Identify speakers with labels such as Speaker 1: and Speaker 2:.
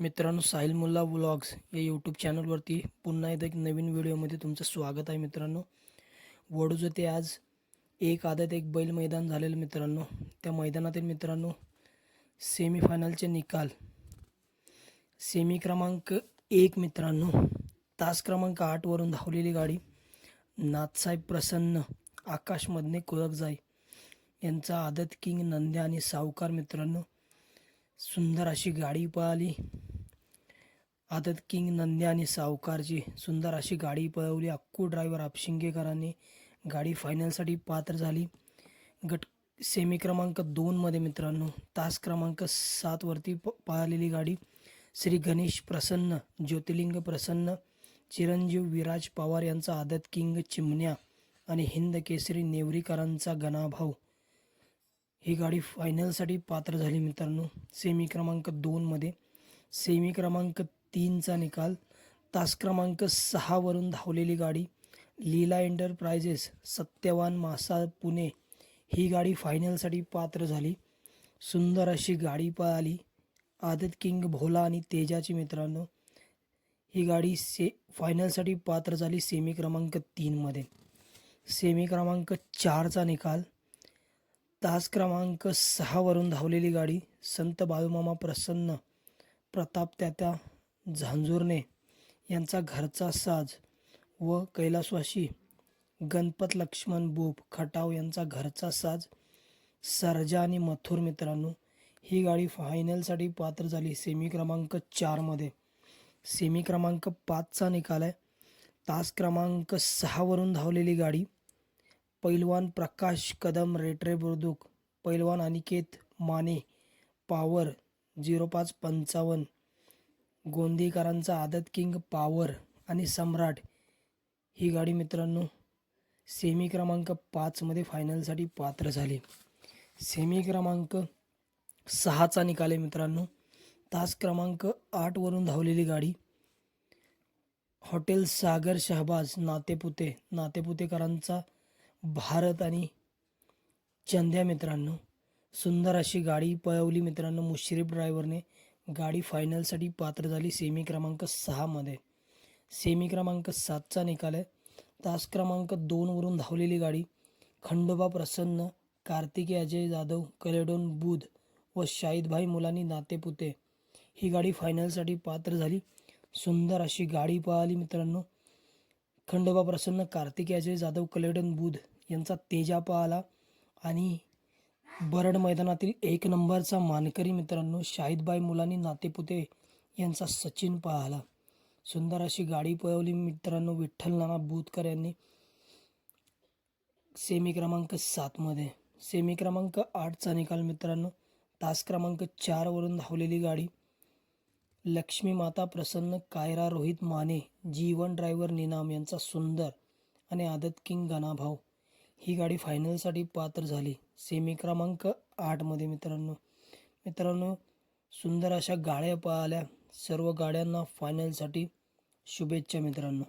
Speaker 1: मित्रांनो साहिल मुल्ला व्लॉग्स या यूट्यूब चॅनलवरती पुन्हा एकदा एक नवीन व्हिडिओमध्ये तुमचं स्वागत आहे मित्रांनो. वडूज ते आज एक आदत एक बैल मैदान झालेलं मित्रांनो. त्या मैदानातील मित्रांनो सेमीफायनलचे निकाल. सेमी क्रमांक एक मित्रांनो तास क्रमांक आठवरून धावलेली गाडी नाथसाहेब प्रसन्न आकाशमधने कुळक यांचा आदत किंग नंद्या आणि सावकार मित्रांनो. सुंदर अशी गाडी पळाली. आदत किंग नंद्या आणि सावकारची सुंदर अशी गाडी पळवली. अक्कू ड्रायव्हर आपशिंगेकरांनी गाडी फायनलसाठी पात्र झाली. गट सेमी क्रमांक दोनमध्ये मित्रांनो तास क्रमांक सातवरती प पळालेली गाडी श्री गणेश प्रसन्न ज्योतिर्लिंग प्रसन्न चिरंजीव विराज पवार यांचा आदत किंग चिमण्या आणि हिंद केसरी नेवरीकरांचा गणाभाऊ. ही गाडी फायनलसाठी पात्र झाली मित्रांनो. सेमी क्रमांक दोनमध्ये सेमी क्रमांक तीनचा निकाल. तास क्रमांक सहावरून धावलेली गाडी. लीला एंटरप्राइजेस सत्यवान मासा पुणे ही गाडी फायनलसाठी पात्र झाली. सुंदर अशी गाडी पळाली. आदित किंग भोला आणि तेजाची मित्रांनो ही गाडी से फायनलसाठी पात्र झाली सेमी क्रमांक तीनमध्ये सेमी क्रमांक चारचा निकाल. तास क्रमांक सहावरून धावलेली गाडी संत बाळूमामा प्रसन्न प्रताप त्या त्या झांजुर्णे यांचा घरचा साज व कैलासवाशी गणपत लक्ष्मण बोप खटाव यांचा घरचा साज सरजा आणि मथुर मित्रांनो ही गाडी फायनलसाठी पात्र झाली. सेमी क्रमांक चारमध्ये सेमी क्रमांक पाचचा निकाल आहे. तास क्रमांक सहावरून धावलेली गाडी पैलवान प्रकाश कदम रेटरे बुर्दुक पैलवान अनिकेत माने पावर झिरो पाच पंचावन्न. गोंदीकरांचा आदत किंग पावर आणि सम्राट. ही गाडी मित्रांनो सेमी क्रमांक पाचमध्ये फायनलसाठी पात्र झाली. सेमी क्रमांक सहाचा निकाल आहे मित्रांनो. तास क्रमांक आठवरून धावलेली गाडी. हॉटेल सागर शहबाज नातेपुते नातेपुतेकरांचा भारत आणि चंद्या मित्रांनो. सुंदर अशी गाडी पळवली मित्रांनो मुश्रीफ ड्रायव्हरने गाडी फायनलसाठी पात्र झाली सेमी क्रमांक सहामध्ये सेमी क्रमांक सातचा निकाल आहे. तास क्रमांक दोनवरून धावलेली गाडी खंडोबा प्रसन्न कार्तिकी अजय जाधव कलेडोन बुध व शाहिदभाई मुलांनी नातेपुते. ही गाडी फायनलसाठी पात्र झाली. सुंदर अशी गाडी पळाली मित्रांनो. खंडोबा प्रसन्न कार्तिकी अजय जाधव कलेडन बुध यांचा तेजा पळाला आणि बरड मैदानातील एक नंबरचा मानकरी मित्रांनो शाहिदबाई मुलांनी नातेपुते यांचा सचिन पाहला. सुंदर अशी गाडी पळवली मित्रांनो विठ्ठल नाना बुधकर यांनी. सेमी क्रमांक सातमध्ये सेमी क्रमांक आठचा निकाल मित्रांनो. तास क्रमांक चारवरून धावलेली गाडी. लक्ष्मी माता प्रसन्न कायरा रोहित माने जीवन ड्रायव्हर निनाम यांचा सुंदर आणि आदत किंग गणाभाऊ. ही गाडी फायनलसाठी पात्र झाली. सेमी क्रमांक आठमध्ये मित्रांनो. मित्रांनो सुंदर अशा गाड्या पळाल्या सर्व गाड्यांना फायनलसाठी शुभेच्छा मित्रांनो.